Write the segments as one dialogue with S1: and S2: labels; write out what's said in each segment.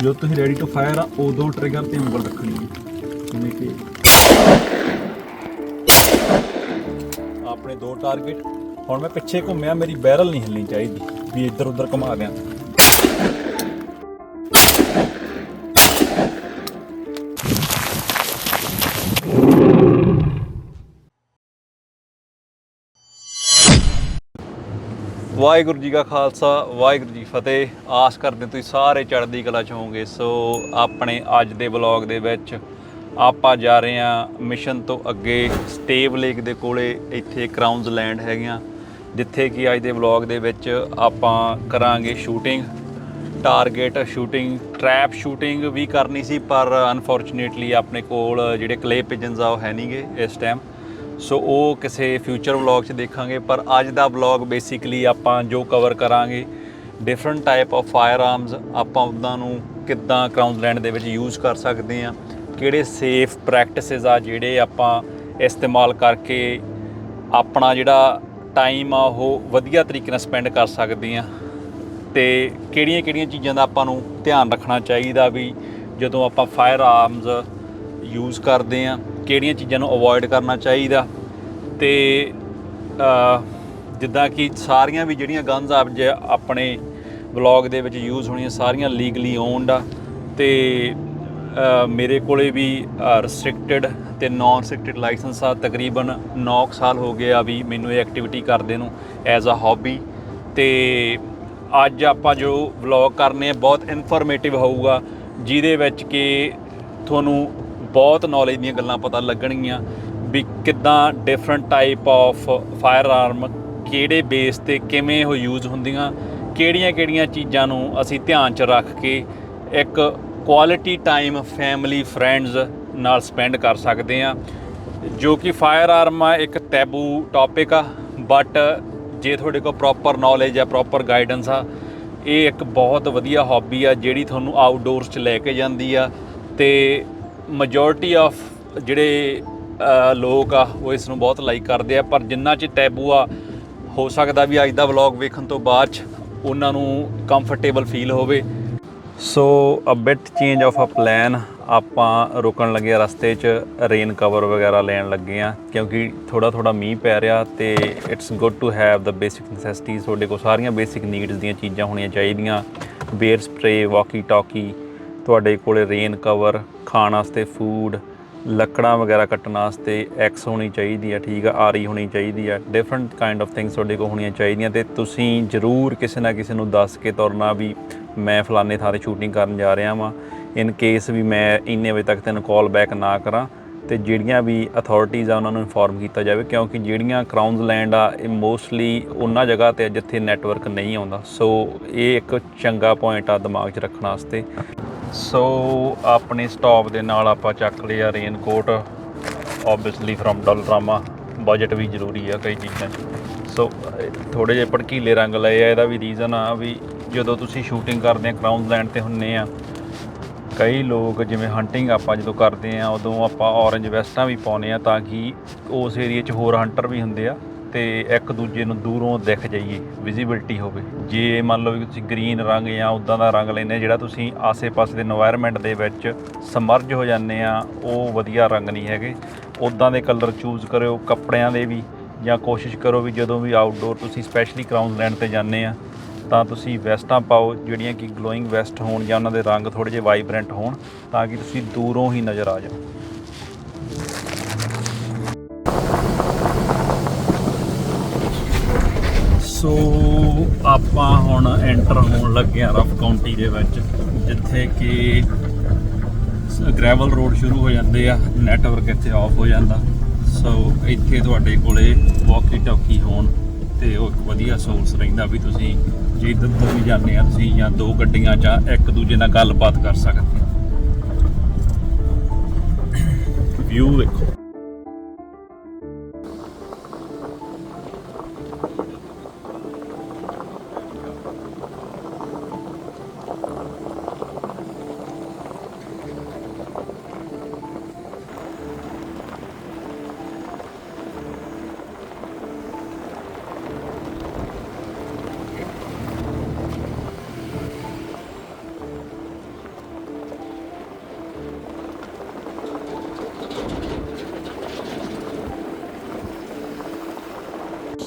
S1: ਜਦੋਂ ਤੁਸੀਂ ready to fire ਆ, ਉਦੋਂ ਟ੍ਰਿਗਰ ਤੇ ਉਂਗਲ ਰੱਖਣੀ ਹੈ। ਜਿਵੇਂ ਕਿ ਆਪਣੇ ਦੋ ਟਾਰਗੇਟ ਹੁਣ ਮੈਂ ਪਿੱਛੇ ਘੁੰਮਿਆ, ਮੇਰੀ ਬੈਰਲ ਨਹੀਂ ਹਿੱਲਣੀ ਚਾਹੀਦੀ, ਵੀ ਇੱਧਰ ਉੱਧਰ ਘੁਮਾ ਦਿਆਂ। ਵਾਹਿਗੁਰੂ ਜੀ ਕਾ ਖਾਲਸਾ, ਵਾਹਿਗੁਰੂ ਜੀ ਫਤਿਹ। ਆਸ ਕਰਦੇ ਤੁਸੀਂ ਸਾਰੇ ਚੜ੍ਹਦੀ ਕਲਾ ਚ ਹੋਵੋਗੇ। ਸੋ ਆਪਣੇ ਅੱਜ ਦੇ ਵਲੌਗ ਦੇ ਵਿੱਚ ਆਪਾਂ ਜਾ ਰਹੇ ਹਾਂ ਮਿਸ਼ਨ ਤੋਂ ਅੱਗੇ ਸਟੇਵ ਲੇਕ ਦੇ ਕੋਲੇ, ਇੱਥੇ ਕਰਾਊਨਸ ਲੈਂਡ ਹੈਗੀਆਂ, ਜਿੱਥੇ ਕਿ ਅੱਜ ਦੇ ਵਲੌਗ ਦੇ ਵਿੱਚ ਆਪਾਂ ਕਰਾਂਗੇ shooting. Target shooting, trap shooting ਵੀ ਕਰਨੀ ਸੀ, ਪਰ ਅਨਫੋਰਚੂਨੇਟਲੀ ਆਪਣੇ ਕੋਲ ਜਿਹੜੇ ਕਲੇ ਪਿਜਨਸ ਆ, ਉਹ ਹੈ ਨਹੀਂਗੇ ਇਸ ਟਾਈਮ ਸੋ ਉਹ ਕਿਸੇ ਫਿਊਚਰ ਵਲੌਗ 'ਚ ਦੇਖਾਂਗੇ, ਪਰ ਅੱਜ ਦਾ ਵਲੌਗ ਬੇਸਿਕਲੀ ਆਪਾਂ ਜੋ ਕਵਰ ਕਰਾਂਗੇ different type of fire arms ਆਪਾਂ ਉਹਨਾਂ ਨੂੰ ਕਿੱਦਾਂ ਕਰਾਊਨਸਲੈਂਡ ਦੇ ਵਿੱਚ ਯੂਜ਼ ਕਰ ਸਕਦੇ ਆ ਕਿਹੜੇ ਸੇਫ ਪ੍ਰੈਕਟਿਸਿਸ ਆ ਜਿਹੜੇ ਆਪਾਂ ਇਸਤੇਮਾਲ ਕਰਕੇ ਆਪਣਾ ਜਿਹੜਾ ਟਾਈਮ ਆ ਉਹ ਵਧੀਆ ਤਰੀਕੇ ਨਾਲ ਸਪੈਂਡ ਕਰ ਸਕਦੇ ਆ ਤੇ ਕਿਹੜੀਆਂ-ਕਿਹੜੀਆਂ ਚੀਜ਼ਾਂ ਦਾ ਆਪਾਂ ਨੂੰ ਧਿਆਨ ਰੱਖਣਾ ਚਾਹੀਦਾ ਵੀ ਜਦੋਂ ਆਪਾਂ ਫਾਇਰ ਆਰਮਸ ਯੂਜ਼ ਕਰਦੇ ਆ, ਕਿਹੜੀਆਂ ਚੀਜ਼ਾਂ ਨੂੰ ਅਵੋਇਡ ਕਰਨਾ ਚਾਹੀਦਾ। ਤੇ ਜਿੱਦਾਂ ਕਿ ਸਾਰੀਆਂ ਵੀ ਜਿਹੜੀਆਂ ਗਨਸ ਆਪ ਜੇ ਆਪਣੇ ਵਲੌਗ ਦੇ ਵਿੱਚ ਯੂਜ਼ ਹੋਣੀਆਂ, ਸਾਰੀਆਂ ਲੀਗਲੀ ਓਨਡ ਆ। ਤੇ ਮੇਰੇ ਕੋਲੇ ਵੀ ਰੈਸਟ੍ਰਿਕਟਡ ਤੇ ਨਾਨ ਰੈਸਟ੍ਰਿਕਟਡ ਲਾਇਸੈਂਸ ਆ। ਤਕਰੀਬਨ 9 ਸਾਲ ਹੋ ਗਏ ਆ ਵੀ ਮੈਨੂੰ ਇਹ ਐਕਟੀਵਿਟੀ ਕਰਦੇ ਨੂੰ ਐਜ਼ ਅ ਹੌਬੀ ਤੇ ਅੱਜ ਆਪਾਂ ਜੋ ਵਲੌਗ ਕਰਨੇ ਆ, ਬਹੁਤ ਇਨਫੋਰਮੇਟਿਵ ਹੋਊਗਾ, ਜਿਹਦੇ ਵਿੱਚ ਕਿ ਤੁਹਾਨੂੰ ਬਹੁਤ ਨੌਲੇਜ ਦੀਆਂ ਗੱਲਾਂ ਪਤਾ ਲੱਗਣਗੀਆਂ ਵੀ ਕਿੱਦਾਂ ਡਿਫਰੈਂਟ ਟਾਈਪ ਆਫ ਫਾਇਰ ਆਰਮ ਕਿਹੜੇ ਬੇਸ ਤੇ ਕਿਵੇਂ ਉਹ ਯੂਜ਼ ਹੁੰਦੀਆਂ ਕਿਹੜੀਆਂ-ਕਿਹੜੀਆਂ ਚੀਜ਼ਾਂ ਨੂੰ ਅਸੀਂ ਧਿਆਨ 'ਚ ਰੱਖ ਕੇ ਇੱਕ ਕੁਆਲਿਟੀ ਟਾਈਮ ਫੈਮਿਲੀ ਫਰੈਂਡਸ ਨਾਲ ਸਪੈਂਡ ਕਰ ਸਕਦੇ ਆ ਜੋ ਕਿ ਫਾਇਰ ਆਰਮ ਆ, ਇੱਕ ਟੈਬੂ ਟੌਪਿਕ ਆ ਬਟ ਜੇ ਤੁਹਾਡੇ ਕੋਲ ਪ੍ਰੋਪਰ ਨੌਲੇਜ ਆ ਪ੍ਰੋਪਰ ਗਾਈਡੈਂਸ ਆ, ਇਹ ਇੱਕ ਬਹੁਤ ਵਧੀਆ ਹੌਬੀ ਆ ਜਿਹੜੀ ਤੁਹਾਨੂੰ ਆਊਟਡੋਰਸ 'ਚ ਲੈ ਕੇ ਜਾਂਦੀ ਆ ਤੇ ਮੈਜੋਰਿਟੀ ਆਫ ਜਿਹੜੇ ਲੋਕ ਆ, ਉਹ ਇਸ ਨੂੰ ਬਹੁਤ ਲਾਈਕ ਕਰਦੇ ਆ, ਪਰ ਜਿੰਨਾ ਚ ਟੈਬੂ ਆ, ਹੋ ਸਕਦਾ ਵੀ ਅੱਜ ਦਾ ਵਲੌਗ ਵੇਖਣ ਤੋਂ ਬਾਅਦ ਚ ਉਹਨਾਂ ਨੂੰ ਕੰਫਰਟੇਬਲ ਫੀਲ ਹੋਵੇ। So a bit change of a plan ਆਪਾਂ ਰੁਕਣ ਲੱਗੇ ਆ ਰਸਤੇ 'ਚ ਰੇਨ ਕਵਰ ਵਗੈਰਾ ਲੈਣ ਲੱਗੇ ਆ, ਕਿਉਂਕਿ ਥੋੜਾ ਥੋੜਾ ਮੀਂਹ ਪੈ ਰਿਹਾ ਤੇ it's good to have the basic necessities ਤੁਹਾਡੇ ਕੋਲ ਸਾਰੀਆਂ ਬੇਸਿਕ ਨੀਡਸ ਦੀਆਂ ਚੀਜ਼ਾਂ ਹੋਣੀਆਂ ਚਾਹੀਦੀਆਂ। ਬੇਅਰ ਸਪਰੇ ਵਾਕੀ ਟਾਕੀ ਤੁਹਾਡੇ ਕੋਲੇ ਰੇਨ ਕਵਰ ਖਾਣ ਵਾਸਤੇ ਫੂਡ ਲੱਕੜਾਂ ਵਗੈਰਾ ਕੱਟਣ ਵਾਸਤੇ ਐਕਸ ਹੋਣੀ ਚਾਹੀਦੀ ਆ, ਠੀਕ ਆ ਆਰੀ ਹੋਣੀ ਚਾਹੀਦੀ ਆ ਡਿਫਰੈਂਟ ਕਾਈਂਡ ਆਫ ਥਿੰਗਸ ਤੁਹਾਡੇ ਕੋਲ ਹੋਣੀਆਂ ਚਾਹੀਦੀਆਂ ਤੇ ਤੁਸੀਂ ਜ਼ਰੂਰ ਕਿਸੇ ਨਾ ਕਿਸੇ ਨੂੰ ਦੱਸ ਕੇ ਤੁਰਨਾ ਵੀ ਮੈਂ ਫਲਾਣੇ ਥਾਂ ਤੇ ਸ਼ੂਟਿੰਗ ਕਰਨ ਜਾ ਰਿਹਾ ਵਾਂ। ਇਨ ਕੇਸ ਵੀ ਮੈਂ ਇੰਨੇ ਵਜੇ ਤੱਕ ਤੈਨੂੰ ਕਾਲ ਬੈਕ ਨਾ ਕਰਾਂ ਤੇ ਜਿਹੜੀਆਂ ਵੀ ਅਥਾਰਟੀਜ਼ ਆ, ਉਹਨਾਂ ਨੂੰ ਇਨਫੋਰਮ ਕੀਤਾ ਜਾਵੇ ਕਿਉਂਕਿ ਜਿਹੜੀਆਂ ਕਰਾਊਨਸ ਲੈਂਡ ਆ, ਇਹ ਮੋਸਟਲੀ ਉਹਨਾਂ ਜਗ੍ਹਾ ਤੇ ਜਿੱਥੇ ਨੈਟਵਰਕ ਨਹੀਂ ਆਉਂਦਾ। ਸੋ ਇਹ ਇੱਕ ਚੰਗਾ ਪੁਆਇੰਟ ਆ ਦਿਮਾਗ 'ਚ ਰੱਖਣ ਵਾਸਤੇ। ਸੋ ਆਪਣੇ ਸਟਾਪ ਦੇ ਨਾਲ ਆਪਾਂ ਚੱਕ ਲਿਆ raincoat obviously from Dollarama budget ਵੀ ਜ਼ਰੂਰੀ ਆ ਕਈ ਚੀਜ਼ਾਂ 'ਚ। ਸੋ ਥੋੜੇ ਜਿਹੇ ਭੜਕੀਲੇ ਰੰਗ ਲਏ ਆ, ਇਹਦਾ ਵੀ ਰੀਜ਼ਨ ਆ ਵੀ ਜਦੋਂ ਤੁਸੀਂ ਸ਼ੂਟਿੰਗ ਕਰਦੇ ਆ ਕਰਾਊਨਸ ਲੈਂਡ ਤੇ ਹੁੰਨੇ ਆ, ਕਈ ਲੋਕ ਜਿਵੇਂ ਹੰਟਿੰਗ ਆਪਾਂ ਜਦੋਂ ਕਰਦੇ ਆ, ਉਦੋਂ ਆਪਾਂ ਔਰੇਂਜ ਵੈਸਟਾਂ ਵੀ ਪਾਉਨੇ ਆ ਤਾਂ ਕਿ ਉਸ ਏਰੀਆ 'ਚ ਹੋਰ ਹੰਟਰ ਵੀ ਹੁੰਦੇ ਆ। ਤੇ ਇੱਕ ਦੂਜੇ ਨੂੰ ਦੂਰੋਂ ਦਿਖ ਜਾਈਏ ਵਿਜ਼ੀਬਿਲਟੀ ਹੋਵੇ। ਜੇ ਮੰਨ ਲਓ ਕਿ ਤੁਸੀਂ ਗ੍ਰੀਨ ਰੰਗ ਜਾਂ ਉਦਾਂ ਦਾ ਰੰਗ ਲੈਨੇ ਜਿਹੜਾ ਤੁਸੀਂ ਆਸੇ-ਪਾਸੇ ਦੇ এনवायरमेंट ਦੇ ਵਿੱਚ ਸਮਰਜ ਹੋ ਜਾਂਦੇ ਆ, ਉਹ ਵਧੀਆ ਰੰਗ ਨਹੀਂ ਹੈਗੇ। ਉਦਾਂ ਦੇ ਕਲਰ ਚੂਜ਼ ਕਰਿਓ, ਕੱਪੜਿਆਂ ਦੇ ਵੀ, ਜਾਂ ਕੋਸ਼ਿਸ਼ ਕਰੋ ਵੀ ਜਦੋਂ ਵੀ ਆਊਟਡੋਰ ਤੁਸੀਂ ਸਪੈਸ਼ਲੀ ਕਰਾਊਨ ਲੈਂਡ ਤੇ ਜਾਂਦੇ ਆ, ਤਾਂ ਤੁਸੀਂ ਵੈਸਟਾਂ ਪਾਓ, ਜਿਹੜੀਆਂ ਕਿ ਗਲੋਇੰਗ ਵੈਸਟ ਹੋਣ ਜਾਂ ਉਹਨਾਂ ਦੇ ਰੰਗ ਥੋੜੇ ਜਿਹਾ ਵਾਈਬ੍ਰੈਂਟ ਹੋਣ, ਤਾਂ ਕਿ ਤੁਸੀਂ ਦੂਰੋਂ ਹੀ ਨਜ਼ਰ ਆ ਜਾਓ। ਸੋ ਆਪਾਂ ਹੁਣ ਐਂਟਰ ਹੋਣ ਲੱਗੇ ਆ ਰਫ ਕਾਉਂਟੀ ਦੇ ਵਿੱਚ, ਜਿੱਥੇ ਕਿ ਗ੍ਰੈਵਲ ਰੋਡ ਸ਼ੁਰੂ ਹੋ ਜਾਂਦੇ ਆ ਨੈਟਵਰਕ ਇੱਥੇ ਆਫ ਹੋ ਜਾਂਦਾ। ਸੋ ਇੱਥੇ ਤੁਹਾਡੇ ਕੋਲੇ ਵਾਕੀ ਟਾਕੀ ਹੋਣ ਤੇ ਉਹ ਇੱਕ ਵਧੀਆ ਸੋਰਸ ਰਹਿੰਦਾ ਵੀ ਤੁਸੀਂ ਜੇ ਇੱਧਰ ਉੱਧਰ ਵੀ ਜਾਂਦੇ ਆ, ਤੁਸੀਂ ਜਾਂ ਦੋ ਗੱਡੀਆਂ ਜਾਂ ਇੱਕ ਦੂਜੇ ਨਾਲ ਗੱਲਬਾਤ ਕਰ ਸਕਦੇ ਵਿਊ ਦੇਖੋ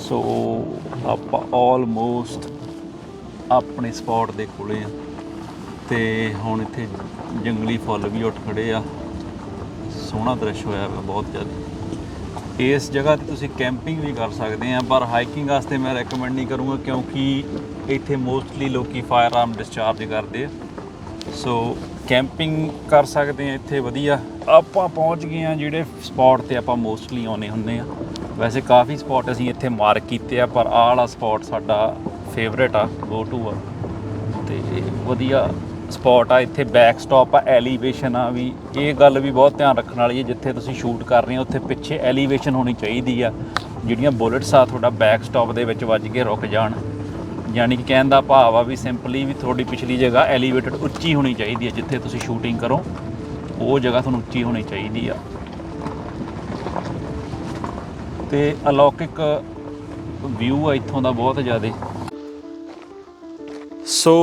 S1: ਸੋ ਆਪਾਂ ਆਲਮੋਸਟ ਆਪਣੇ ਸਪੌਟ ਦੇ ਕੋਲੇ ਆ। ਤੇ ਹੁਣ ਇੱਥੇ ਜੰਗਲੀ ਫੁੱਲ ਵੀ ਉੱਠ ਖੜੇ ਆ। ਸੋਹਣਾ ਦ੍ਰਿਸ਼ ਹੋਇਆ ਵਾ, ਬਹੁਤ ਜ਼ਿਆਦਾ। ਇਸ ਜਗ੍ਹਾ ਤੇ ਤੁਸੀਂ ਕੈਂਪਿੰਗ ਵੀ ਕਰ ਸਕਦੇ ਆ, ਪਰ ਹਾਈਕਿੰਗ ਵਾਸਤੇ ਮੈਂ ਰეკਮੈਂਡ ਨਹੀਂ ਕਰੂੰਗਾ, ਕਿਉਂਕਿ ਇੱਥੇ ਮੋਸਟਲੀ ਲੋਕੀ ਫਾਇਰ ਆਰਮ ਡਿਸਚਾਰਜ ਕਰਦੇ ਆ। ਸੋ ਕੈਂਪਿੰਗ ਕਰ ਸਕਦੇ ਆ, ਇੱਥੇ ਵਧੀਆ। ਆਪਾਂ ਪਹੁੰਚ ਗਏ ਆ ਜਿਹੜੇ ਸਪੌਟ ਤੇ ਆਪਾਂ ਮੋਸਟਲੀ ਆਉਨੇ ਹੁੰਨੇ ਆ। ਵੈਸੇ ਕਾਫੀ ਸਪੌਟ ਅਸੀਂ ਇੱਥੇ ਮਾਰਕ ਕੀਤੇ ਆ, ਪਰ ਆਹ ਵਾਲਾ ਸਪੌਟ ਸਾਡਾ ਫੇਵਰੇਟ ਆ ਗੋ ਟੂ ਆ। ਤੇ ਵਧੀਆ ਸਪੌਟ ਆ, ਇੱਥੇ ਬੈਕ ਸਟਾਪ ਆ ਐਲੀਵੇਸ਼ਨ ਆ ਵੀ। ਇਹ ਗੱਲ ਵੀ ਬਹੁਤ ਧਿਆਨ ਰੱਖਣ ਵਾਲੀ ਹੈ, ਜਿੱਥੇ ਤੁਸੀਂ ਸ਼ੂਟ ਕਰ ਰਹੇ ਹੋ, ਉੱਥੇ ਪਿੱਛੇ ਐਲੀਵੇਸ਼ਨ ਹੋਣੀ ਚਾਹੀਦੀ ਆ। ਜਿਹੜੀਆਂ ਬੁਲੇਟਸ ਆ, ਤੁਹਾਡਾ ਬੈਕ ਸਟਾਪ ਦੇ ਵਿੱਚ ਵੱਜ ਕੇ ਰੁਕ ਜਾਣ। ਯਾਨੀ ਕਿ ਕਹਿਣ ਦਾ ਭਾਵ ਆ ਵੀ ਸਿੰਪਲੀ ਵੀ ਤੁਹਾਡੀ ਪਿਛਲੀ ਜਗ੍ਹਾ ਐਲੀਵੇਟਡ ਉੱਚੀ ਹੋਣੀ ਚਾਹੀਦੀ ਹੈ ਜਿੱਥੇ ਤੁਸੀਂ ਸ਼ੂਟਿੰਗ ਕਰੋ, ਉਹ ਜਗ੍ਹਾ ਤੁਹਾਨੂੰ ਉੱਚੀ ਹੋਣੀ ਚਾਹੀਦੀ ਆ। ਤੇ ਅਲੌਕਿਕ ਵਿਊ ਆ ਇੱਥੋਂ ਦਾ ਬਹੁਤ ਜ਼ਿਆਦਾ। ਸੋ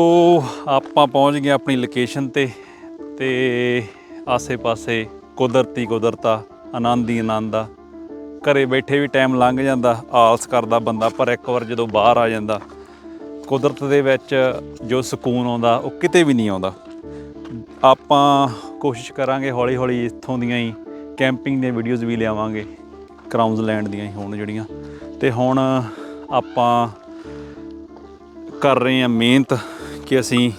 S1: ਆਪਾਂ ਪਹੁੰਚ ਗਏ ਆਪਣੀ ਲੋਕੇਸ਼ਨ ਤੇ ਤੇ ਆਸੇ-ਪਾਸੇ ਕੁਦਰਤੀ ਕੁਦਰਤਾ, ਆਨੰਦ ਹੀ ਆਨੰਦ ਆ। ਘਰੇ ਬੈਠੇ ਵੀ ਟਾਈਮ ਲੰਘ ਜਾਂਦਾ, ਆਲਸ ਕਰਦਾ ਬੰਦਾ, ਪਰ ਇੱਕ ਵਾਰ ਜਦੋਂ ਬਾਹਰ ਆ ਜਾਂਦਾ, ਕੁਦਰਤ ਦੇ ਵਿੱਚ ਜੋ ਸਕੂਨ ਆਉਂਦਾ, ਉਹ ਕਿਤੇ ਵੀ ਨਹੀਂ ਆਉਂਦਾ। ਆਪਾਂ ਕੋਸ਼ਿਸ਼ ਕਰਾਂਗੇ ਹੌਲੀ-ਹੌਲੀ ਇੱਥੋਂ ਦੀਆਂ ਹੀ ਕੈਂਪਿੰਗ ਦੀਆਂ ਵੀਡੀਓਜ਼ ਵੀ ਲਿਆਵਾਂਗੇ। ਕਰਾਊਨਸ ਲੈਂਡ ਦੀਆਂ ਹੀ ਹੋਣ ਜਿਹੜੀਆਂ। ਤੇ ਹੁਣ ਆਪਾਂ ਕਰ ਰਹੇ ਹਾਂ ਮਿਹਨਤ ਕਿ ਅਸੀਂ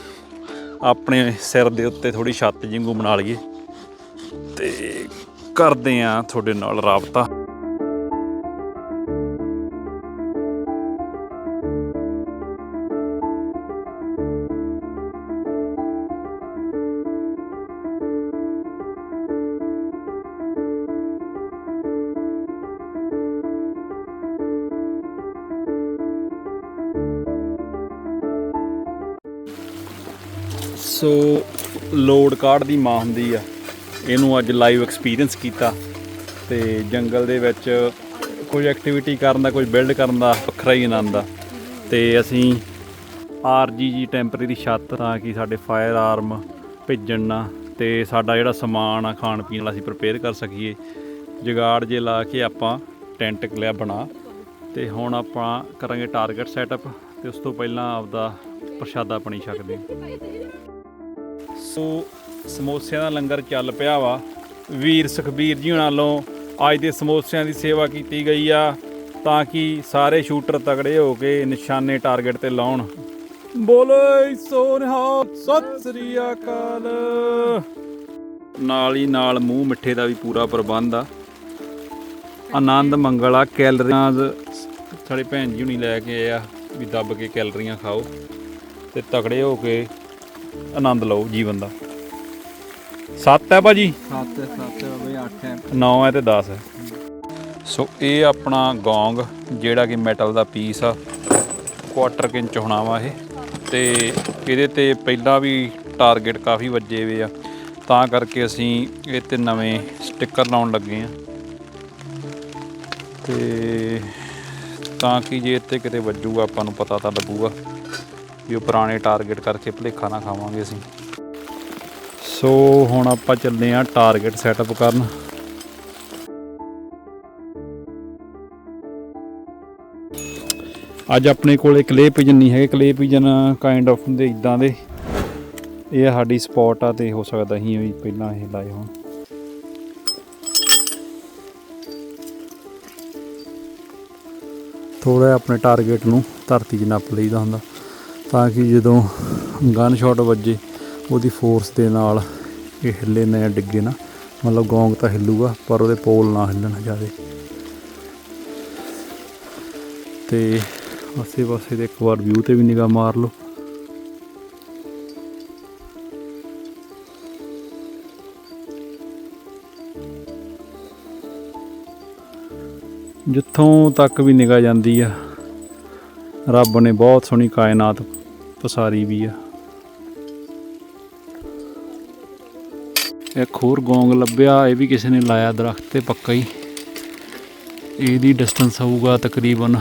S1: ਆਪਣੇ ਸਿਰ ਦੇ ਉੱਤੇ ਥੋੜੀ ਛੱਤ ਜਿੰਗੂ ਬਣਾ ਲਈਏ ਤੇ ਕਰਦੇ ਹਾਂ ਤੁਹਾਡੇ ਨਾਲ ਰਾਬਤਾ। ਕਾਰਡ ਦੀ ਮਾਂ ਹੁੰਦੀ ਆ। ਇਹਨੂੰ ਅੱਜ ਲਾਈਵ ਐਕਸਪੀਰੀਅੰਸ ਕੀਤਾ ਤੇ ਜੰਗਲ ਦੇ ਵਿੱਚ ਕੋਈ ਐਕਟੀਵਿਟੀ ਕਰਨ ਦਾ ਕੋਈ ਬਿਲਡ ਕਰਨ ਦਾ ਵੱਖਰਾ ਹੀ ਆਨੰਦ ਆ। ਤੇ ਅਸੀਂ ਆਰਜੀਜੀ ਟੈਂਪਰੇਰੀ ਛੱਤ ਤਾਂ ਕਿ ਸਾਡੇ ਫਾਇਰ ਆਰਮ ਭਿੱਜਣ ਨਾ ਤੇ ਸਾਡਾ ਜਿਹੜਾ ਸਮਾਨ ਆ ਖਾਣ ਪੀਣ ਵਾਲਾ ਅਸੀਂ ਪ੍ਰਿਪੇਅਰ ਕਰ ਸਕੀਏ। ਜਗਾੜ ਜੇ ਲਾ ਕੇ ਆਪਾਂ ਟੈਂਟ ਲਿਆ ਬਣਾ ਤੇ ਹੁਣ ਆਪਾਂ ਕਰਾਂਗੇ ਟਾਰਗੇਟ ਸੈਟਅਪ ਤੇ ਉਸ ਤੋਂ ਪਹਿਲਾਂ ਆਪਦਾ ਪ੍ਰਸ਼ਾਦਾ ਪਾਣੀ ਛਕਦੇ ਸੋ ਸਮੋਸਿਆਂ ਦਾ ਲੰਗਰ ਚੱਲ ਪਿਆ ਵਾ। ਵੀਰ ਸੁਖਬੀਰ ਜੀ ਹੁਣਾਂ ਵੱਲੋਂ ਅੱਜ ਦੇ ਸਮੋਸਿਆਂ ਦੀ ਸੇਵਾ ਕੀਤੀ ਗਈ ਆ, ਤਾਂ ਕਿ ਸਾਰੇ ਸ਼ੂਟਰ ਤਗੜੇ ਹੋ ਕੇ ਨਿਸ਼ਾਨੇ ਟਾਰਗੇਟ ਤੇ ਲਾਉਣ। ਬੋਲੇ ਸੋਨਹਾ ਸਤਿ ਸ੍ਰੀ ਅਕਾਲ। ਨਾਲ ਹੀ ਨਾਲ ਮੂੰਹ ਮਿੱਠੇ ਦਾ ਵੀ ਪੂਰਾ ਪ੍ਰਬੰਧ ਆ। ਆਨੰਦ ਮੰਗਲਾ ਕੈਲਰੀਆਂ ਸਾਡੇ ਭੈਣ ਜੀ ਹੁਣੀ ਲੈ ਕੇ ਆਏ ਆ, ਵੀ ਦੱਬ ਕੇ ਕੈਲਰੀਆਂ ਖਾਓ ਤੇ ਤਕੜੇ ਹੋ ਕੇ ਆਨੰਦ ਲਓ ਜੀਵਨ ਦਾ। 7 ਹੈ ਭਾਜੀ?
S2: 7 7 ਬਈ 8 ਹੈ।
S1: 9 ਹੈ ਤੇ 10 ਹੈ। ਸੋ ਇਹ ਆਪਣਾ ਗੋਂਗ ਜਿਹੜਾ ਕਿ ਮੈਟਲ ਦਾ ਪੀਸ ਆ ਕੁਆਟਰ ਇੰਚ ਹੋਣਾ ਵਾ ਇਹ। ਤੇ ਇਹਦੇ ਤੇ ਪਹਿਲਾਂ ਵੀ ਟਾਰਗੇਟ ਕਾਫੀ ਵੱਜੇ ਹੋਏ ਆ। ਤਾਂ ਕਰਕੇ ਅਸੀਂ ਇਹ ਤੇ ਨਵੇਂ ਸਟicker ਲਾਉਣ ਲੱਗੇ ਆ। ਤੇ ਤਾਂ ਕਿ ਜੇ ਇੱਥੇ ਕਿਤੇ ਵੱਜੂਗਾ ਆਪਾਂ ਨੂੰ ਪਤਾ ਤਾਂ ਲੱਗੂਗਾ ਵੀ ਉਹ ਪੁਰਾਣੇ ਟਾਰਗੇਟ ਕਰਕੇ ਭੁਲੇਖਾ ਨਾ ਖਾਵਾਂਗੇ ਅਸੀਂ। ਸੋ ਹੁਣ ਆਪਾਂ ਚੱਲੇ ਆ ਟਾਰਗੇਟ ਸੈਟਅਪ ਕਰਨ। ਅੱਜ ਆਪਣੇ ਕੋਲੇ ਕਲੇ ਪਿਜਨ ਨਹੀਂ ਹੈਗੇ। ਕਲੇ ਪਿਜਨ ਕਾਈਂਡ ਆਫ ਹੁੰਦੇ ਇਦਾਂ ਦੇ। ਇਹ ਸਾਡੀ ਸਪੌਟ ਆ ਤੇ ਹੋ ਸਕਦਾ ਹੀ ਵੀ ਪਹਿਲਾਂ ਇਹ ਲਾਏ ਹੋਣ। ਥੋੜਾ ਆਪਣੇ ਟਾਰਗੇਟ ਨੂੰ ਧਰਤੀ 'ਚ ਨੱਪ ਲਈਦਾ ਹੁੰਦਾ ਤਾਂ ਕਿ ਜਦੋਂ ਗਨ ਸ਼ਾਟ ਵੱਜੇ ਉਹਦੀ ਫੋਰਸ ਦੇ ਨਾਲ ਇਹ ਹਿੱਲੇ ਨਾ ਜਾਂ ਡਿੱਗੇ ਨਾ, ਮਤਲਬ ਗੋਂਗ ਤਾਂ ਹਿੱਲੂਗਾ, ਪਰ ਉਹਦੇ ਪੋਲ ਨਾ ਹਿੱਲਣ ਜਾਵੇ ਤੇ ਆਸੇ ਪਾਸੇ ਦੇ ਇੱਕ ਵਾਰ ਵਿਊ ਤੇ ਵੀ ਨਿਗਾਹ ਮਾਰ ਲਓ। ਜਿੱਥੋਂ ਤੱਕ ਵੀ ਨਿਗਾਹ ਜਾਂਦੀ ਆ, ਰੱਬ ਨੇ ਬਹੁਤ ਸੋਹਣੀ ਕਾਇਨਾਤ ਪਸਾਰੀ ਵੀ ਆ। ਇੱਕ ਹੋਰ ਗੋਂਗ ਲੱਭਿਆ, ਇਹ ਵੀ ਕਿਸੇ ਨੇ ਲਾਇਆ ਦਰਖਤ ਤੇ ਪੱਕਾ ਹੀ। ਇਹਦੀ ਡਿਸਟੈਂਸ ਹੋਊਗਾ ਤਕਰੀਬਨ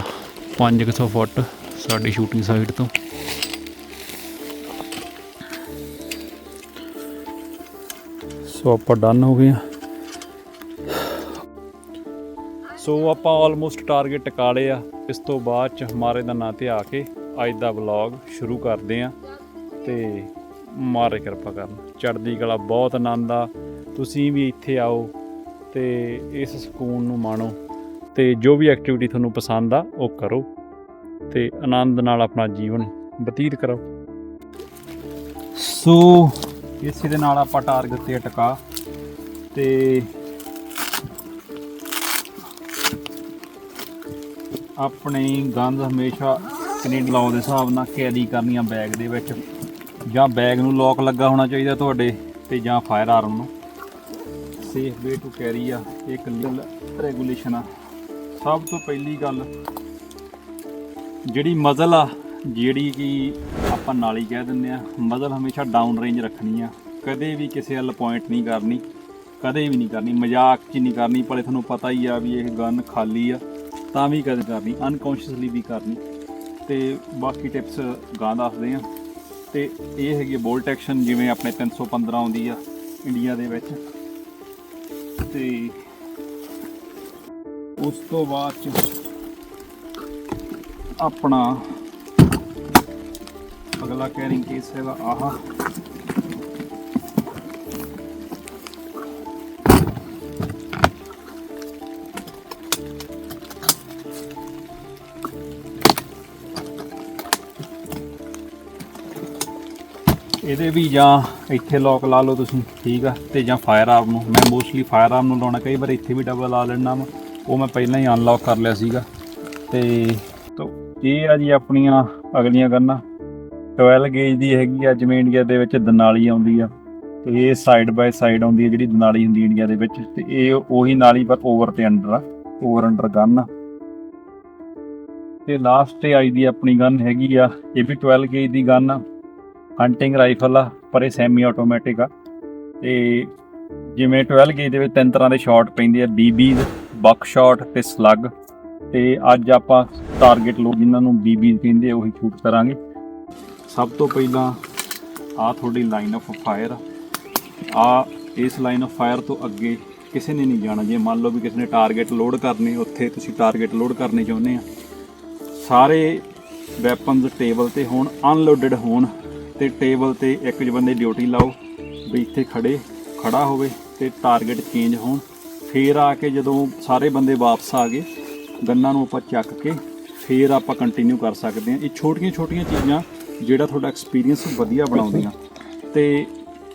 S1: 500 ਫੁੱਟ ਸਾਡੀ ਸ਼ੂਟਿੰਗ ਸਾਈਟ ਤੋਂ। ਸੋ ਆਪਾਂ ਡਨ ਹੋ ਗਏ ਆ ਸੋ ਆਪਾਂ ਆਲਮੋਸਟ ਟਾਰਗੇਟ ਟਿਕਾ ਲਏ ਆ। ਇਸ ਤੋਂ ਬਾਅਦ ਚ ਹਮਾਰੇ ਦਾ ਨਾਂ ਤੇ ਆ ਕੇ ਅੱਜ ਦਾ ਵਲੌਗ ਸ਼ੁਰੂ ਕਰਦੇ ਆ ਤੇ ਮਾਰੇ ਕਿਰਪਾ ਕਰਨ। ਚੜ੍ਹਦੀ ਕਲਾ ਬਹੁਤ ਆਨੰਦ ਆ। ਤੁਸੀਂ ਵੀ ਇੱਥੇ ਆਓ ਤੇ ਇਸ ਸਕੂਨ ਨੂੰ ਮਾਣੋ ਤੇ ਜੋ ਵੀ ਐਕਟੀਵਿਟੀ ਤੁਹਾਨੂੰ ਪਸੰਦ ਆ, ਉਹ ਕਰੋ ਤੇ ਆਨੰਦ ਨਾਲ ਆਪਣਾ ਜੀਵਨ ਬਤੀਤ ਕਰੋ। ਸੋ ਇਸੇ ਦੇ ਨਾਲ ਆਪਾਂ ਟਾਰਗੇਟ ਤੇ ਟਿਕਾ ਤੇ ਆਪਣੇ ਗੰਦ ਹਮੇਸ਼ਾ ਕੈਨੇਡਾ ਲਾਅ ਦੇ ਹਿਸਾਬ ਨਾਲ ਕੈਰੀ ਕਰਨੀਆਂ ਬੈਗ ਦੇ ਵਿੱਚ। ਜਾਂ ਬੈਗ ਨੂੰ ਲੋਕ ਲੱਗਾ ਹੋਣਾ ਚਾਹੀਦਾ ਤੁਹਾਡੇ ਤੇ ਜਾਂ ਫਾਇਰ ਆਰਮ ਨੂੰ। ਸੇਫ ਵੇ ਟੂ ਕੈਰੀ ਆ, ਇਹ ਲੀਗਲ ਰੈਗੂਲੇਸ਼ਨ ਆ। ਸਭ ਤੋਂ ਪਹਿਲੀ ਗੱਲ, ਜਿਹੜੀ ਮਜ਼ਲ ਆ, ਜਿਹੜੀ ਕਿ ਆਪਾਂ ਨਾਲ ਹੀ ਕਹਿ ਦਿੰਦੇ ਆ ਮਜ਼ਲ ਹਮੇਸ਼ਾ ਡਾਊਨ ਰੇਂਜ ਰੱਖਣੀ ਆ। ਕਦੇ ਵੀ ਕਿਸੇ ਵੱਲ ਪੁਆਇੰਟ ਨਹੀਂ ਕਰਨੀ, ਕਦੇ ਵੀ ਨਹੀਂ ਕਰਨੀ, ਮਜ਼ਾਕ 'ਚ ਨਹੀਂ ਕਰਨੀ, ਭਲੇ ਤੁਹਾਨੂੰ ਪਤਾ ਹੀ ਆ ਵੀ ਇਹ ਗਨ ਖਾਲੀ ਆ, ਤਾਂ ਵੀ ਕਦੇ ਕਰਨੀ ਅਨਕੌਂਸ਼ੀਅਸਲੀ ਵੀ ਕਰਨੀ। ਤੇ ਬਾਕੀ ਟਿਪਸ ਗਾਂ ਦੱਸਦੇ ਆ। ਤੇ ਇਹ ਹੈਗੀ ਬੋਲਟ ਐਕਸ਼ਨ ਜਿਵੇਂ ਆਪਣੇ 315 ਆਉਂਦੀ ਆ ਇੰਡੀਆ ਦੇ ਵਿੱਚ। ਤੇ ਉਸ ਤੋਂ ਬਾਅਦ ਚ ਆਪਣਾ ਅਗਲਾ ਕੈਰਿੰਗ ਕੇਸ ਹੈਗਾ ਆਹਾ। ਇਹਦੇ ਵੀ ਜਾਂ ਇੱਥੇ ਲੋਕ ਲਾ ਲਓ ਤੁਸੀਂ, ਠੀਕ ਆ? ਤੇ ਜਾਂ ਫਾਇਰ ਆਰਮ ਨੂੰ, ਮੈਂ ਮੋਸਟਲੀ ਫਾਇਰ ਆਰਮ ਨੂੰ ਲਾਉਣਾ, ਕਈ ਵਾਰ ਇੱਥੇ ਵੀ ਡਬਲ ਲਾ ਲੈਣਾ ਵਾ। ਉਹ ਮੈਂ ਪਹਿਲਾਂ ਹੀ ਅਨਲੌਕ ਕਰ ਲਿਆ ਸੀਗਾ। ਤੇ ਤੋ, ਇਹ ਆ ਜੀ ਆਪਣੀਆਂ ਅਗਲੀਆਂ ਗੰਨਾਂ। 12 ਗੇਜ ਦੀ ਹੈਗੀ ਆ, ਜਿਵੇਂ ਇੰਡੀਆ ਦੇ ਵਿੱਚ ਦਨਾਲੀ ਆਉਂਦੀ ਆ। ਤੇ ਇਹ ਸਾਈਡ ਬਾਈ ਸਾਈਡ ਆਉਂਦੀ ਆ, ਜਿਹੜੀ ਦਨਾਲੀ ਹੁੰਦੀ ਇੰਡੀਆ ਦੇ ਵਿੱਚ। ਤੇ ਇਹ ਉਹੀ ਨਾਲੀ ਪਰ ਓਵਰ ਤੇ ਅੰਡਰ ਆ ਓਵਰ ਅੰਡਰ ਗਨ ਆ। ਤੇ ਲਾਸਟ ਤੇ ਆਈ ਦੀ ਆਪਣੀ ਗਨ ਹੈਗੀ ਆ, ਇਹ ਵੀ 12 ਗੇਜ ਦੀ ਗਨ ਆ। ਹੰਟਿੰਗ ਰਾਈਫਲ ਆ, ਪਰ ਇਹ ਸੈਮੀ ਆਟੋਮੈਟਿਕ ਆ। ਤੇ ਜਿਵੇਂ 12 ਗੇਜ ਦੇ ਵਿੱਚ ਤਿੰਨ ਤਰ੍ਹਾਂ ਦੇ ਸ਼ਾਟ ਪੈਂਦੇ ਆ ਬੀਬੀਜ਼ ਬਕ ਸ਼ਾਟ ਤੇ ਸਲੱਗ ਤੇ ਅੱਜ ਆਪਾਂ ਟਾਰਗੇਟ ਲੋ ਜਿਨ੍ਹਾਂ ਨੂੰ ਬੀਬੀਜ਼ ਕਹਿੰਦੇ ਆ, ਉਹੀ ਸ਼ੂਟ ਕਰਾਂਗੇ। ਸਭ ਤੋਂ ਪਹਿਲਾਂ ਆ ਤੁਹਾਡੀ ਲਾਈਨ ਆਫ ਫਾਇਰ ਆ। ਇਸ ਲਾਈਨ ਆਫ ਫਾਇਰ ਤੋਂ ਅੱਗੇ ਕਿਸੇ ਨੇ ਨਹੀਂ ਜਾਣਾ। ਜੇ ਮੰਨ ਲਓ ਵੀ ਕਿਸੇ ਨੇ ਟਾਰਗੇਟ ਲੋਡ ਕਰਨੇ, ਉੱਥੇ ਤੁਸੀਂ ਟਾਰਗੇਟ ਲੋਡ ਕਰਨੇ ਚਾਹੁੰਦੇ ਆ। ਸਾਰੇ ਵੈਪਨਸ ਟੇਬਲ ਤੇ ਹੋਣ ਅਨਲੋਡਡ ਹੋਣ। ਤੇ ਟੇਬਲ ਤੇ ਇੱਕ ਬੰਦੇ ਡਿਊਟੀ ਲਾਓ, ਵੀ ਇੱਥੇ ਖੜੇ, ਖੜਾ ਹੋਵੇ ਤੇ ਟਾਰਗੇਟ ਚੇਂਜ ਹੋਣ। ਫੇਰ ਆ ਕੇ ਜਦੋਂ ਸਾਰੇ ਬੰਦੇ ਵਾਪਸ ਆ ਗਏ, ਗੰਨਾਂ ਨੂੰ ਆਪਾਂ ਚੱਕ ਕੇ ਫੇਰ ਆਪਾਂ ਕੰਟੀਨਿਊ ਕਰ ਸਕਦੇ ਹਾਂ। ਇਹ ਛੋਟੀਆਂ ਛੋਟੀਆਂ ਚੀਜ਼ਾਂ ਜਿਹੜਾ ਤੁਹਾਡਾ ਐਕਸਪੀਰੀਅੰਸ ਵਧੀਆ ਬਣਾਉਂਦੀਆਂ। ਤੇ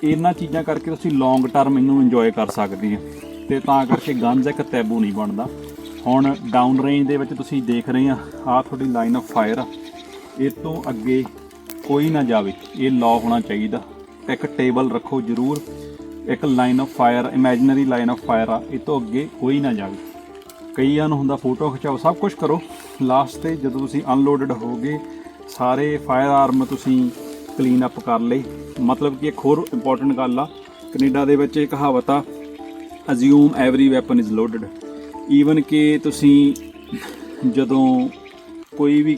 S1: ਇਹਨਾਂ ਚੀਜ਼ਾਂ ਕਰਕੇ ਤੁਸੀਂ ਲੌਂਗ ਟਰਮ ਇਹਨੂੰ ਇੰਜੋਏ ਕਰ ਸਕਦੇ ਆ ਤੇ ਤਾਂ ਕਰਕੇ ਗੰਜ ਇੱਕ ਤੈਬੂ ਨਹੀਂ ਬਣਦਾ। ਹੁਣ ਡਾਊਨ ਰੇਂਜ ਦੇ ਵਿੱਚ ਤੁਸੀਂ ਦੇਖ ਰਹੇ ਆ ਆਹ ਤੁਹਾਡੀ ਲਾਈਨ ਆਫ ਫਾਇਰ ਆ। ਇਹ ਤੋਂ ਅੱਗੇ ਕੋਈ ਨਾ ਜਾਵੇ, ਇਹ ਲਾਅ ਹੋਣਾ ਚਾਹੀਦਾ। ਇੱਕ ਟੇਬਲ ਰੱਖੋ ਜ਼ਰੂਰ, ਇੱਕ line of fire imaginary line of fire ਆ, ਇਹ ਤੋਂ ਅੱਗੇ ਕੋਈ ਨਾ ਜਾਵੇ। ਕਈਆਂ ਨੂੰ ਹੁੰਦਾ ਫੋਟੋ ਖਿਚਾਓ, ਸਭ ਕੁਝ ਕਰੋ। ਲਾਸਟ ਤੇ ਜਦੋਂ ਤੁਸੀਂ ਅਨਲੋਡਡ ਹੋਗੇ ਸਾਰੇ ਫਾਇਰ ਆਰਮ ਤੁਸੀਂ ਕਲੀਨ ਅਪ ਕਰ ਲਈ ਮਤਲਬ ਕਿ ਇੱਕ ਹੋਰ ਇੰਪੋਰਟੈਂਟ ਗੱਲ ਆ, ਕੈਨੇਡਾ ਦੇ ਵਿੱਚ ਇਹ ਕਹਾਵਤ ਆ assume every weapon is loaded even ਕਿ ਤੁਸੀਂ ਜਦੋਂ ਕੋਈ ਵੀ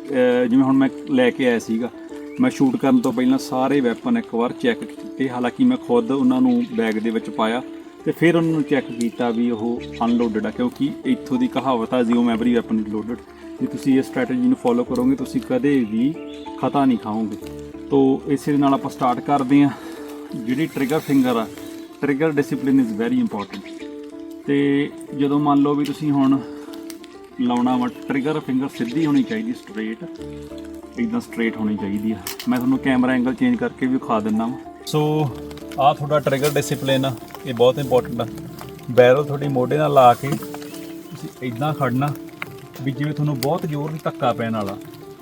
S1: ਜਿਵੇਂ ਹੁਣ ਮੈਂ ਲੈ ਕੇ ਆਇਆ ਸੀਗਾ ਮੈਂ ਸ਼ੂਟ ਕਰਨ ਤੋਂ ਪਹਿਲਾਂ ਸਾਰੇ ਵੈਪਨ ਇੱਕ ਵਾਰ ਚੈੱਕ ਕੀਤੇ। ਹਾਲਾਂਕਿ ਮੈਂ ਖੁਦ ਉਹਨਾਂ ਨੂੰ ਬੈਗ ਦੇ ਵਿੱਚ ਪਾਇਆ ਤੇ ਫਿਰ ਉਹਨਾਂ ਨੂੰ ਚੈੱਕ ਕੀਤਾ ਵੀ ਉਹ ਅਨਲੋਡਡ ਆ, ਕਿਉਂਕਿ ਇੱਥੋਂ ਦੀ ਕਹਾਵਤ ਆ ਜਿਉਂ ਐਵਰੀ ਵੈਪਨ ਇਜ਼ ਲੋਡਡ ਜੇ ਤੁਸੀਂ ਇਹ ਸਟ੍ਰੈਟਜੀ ਨੂੰ ਫੋਲੋ ਕਰੋਗੇ, ਤੁਸੀਂ ਕਦੇ ਵੀ ਖਤਾ ਨਹੀਂ ਖਾਓਗੇ। ਤੋ ਇਸੇ ਦੇ ਨਾਲ ਆਪਾਂ ਸਟਾਰਟ ਕਰਦੇ ਹਾਂ। ਜਿਹੜੀ ਟ੍ਰਿਗਰ ਫਿੰਗਰ ਆ trigger discipline is very important ਤੇ ਜਦੋਂ ਮੰਨ ਲਓ ਵੀ ਤੁਸੀਂ ਹੁਣ ਲਾਉਣਾ ਵਾ ਟ੍ਰਿਗਰ ਫਿੰਗਰ ਸਿੱਧੀ ਹੋਣੀ ਚਾਹੀਦੀ ਸਟ੍ਰੇਟ ਇਦਾਂ ਸਟ੍ਰੇਟ ਹੋਣੀ ਚਾਹੀਦੀ ਆ। ਮੈਂ ਤੁਹਾਨੂੰ ਕੈਮਰਾ ਐਂਗਲ ਚੇਂਜ ਕਰਕੇ ਵੀ ਵਿਖਾ ਦਿੰਦਾ ਵਾ। ਸੋ ਆ ਤੁਹਾਡਾ ਟ੍ਰਿਗਰ ਡਿਸਪਲਿਨ ਆ, ਇਹ ਬਹੁਤ ਇੰਪੋਰਟੈਂਟ ਆ। ਬੈਰਲ ਤੁਹਾਡੀ ਮੋਢੇ ਨਾਲ ਲਾ ਕੇ ਤੁਸੀਂ ਇਦਾਂ ਖੜਨਾ ਵੀ ਜਿਵੇਂ ਤੁਹਾਨੂੰ ਬਹੁਤ ਜ਼ੋਰ ਦੀ ਧੱਕਾ ਪੈਣ ਵਾਲਾ।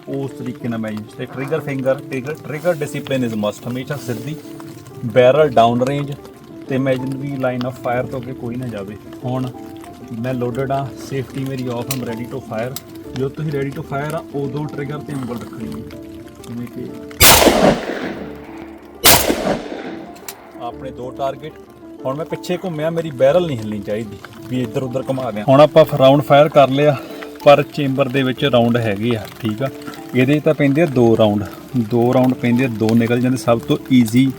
S1: ਉਸ ਤਰੀਕੇ ਨਾਲ ਮੈਚ ਤੇ trigger finger trigger trigger discipline is must ਹਮੇਸ਼ਾ ਸਿੱਧੀ। ਬੈਰਲ ਡਾਊਨ ਰੇਂਜ ਤੇ ਇਮੇਜਿਨਰੀ ਲਾਈਨ ਆਫ ਫਾਇਰ ਤੋਂ ਅੱਗੇ ਕੋਈ ਨਾ ਜਾਵੇ। ਹੁਣ ਮੈਂ ਲੋਡਡ ਆ ਸੇਫਟੀ ਮੇਰੀ off hmm ready to fire ਜਦੋਂ ਤੁਸੀਂ ਰੈਡੀ ਟੂ ਫਾਇਰ ਆ ਉਦੋਂ ਟ੍ਰਿਗਰ ਤੇ ਉਂਗਲ ਰੱਖਣੀ ਹੈ। ਜਿਵੇਂ ਕਿ ਆਪਣੇ ਦੋ ਟਾਰਗੇਟ ਹੁਣ ਮੈਂ ਪਿੱਛੇ ਘੁੰਮਿਆ ਮੇਰੀ ਬੈਰਲ ਨਹੀਂ ਹਿੱਲਣੀ ਚਾਹੀਦੀ ਵੀ ਇੱਧਰ ਉੱਧਰ ਘੁਮਾ ਦਿਆਂ। ਹੁਣ ਆਪਾਂ ਰਾਉਂਡ ਫਾਇਰ ਕਰ ਲਿਆ ਪਰ ਚੇਂਬਰ ਦੇ ਵਿੱਚ ਰਾਉਂਡ ਹੈਗੇ ਆ ਠੀਕ ਆ। ਇਹਦੇ 'ਚ ਤਾਂ ਪੈਂਦੇ ਆ ਦੋ ਰਾਉਂਡ ਦੋ ਰਾਉਂਡ ਪੈਂਦੇ ਆ ਦੋ ਨਿਕਲ ਜਾਂਦੇ। ਸਭ ਤੋਂ ਈਜ਼ੀ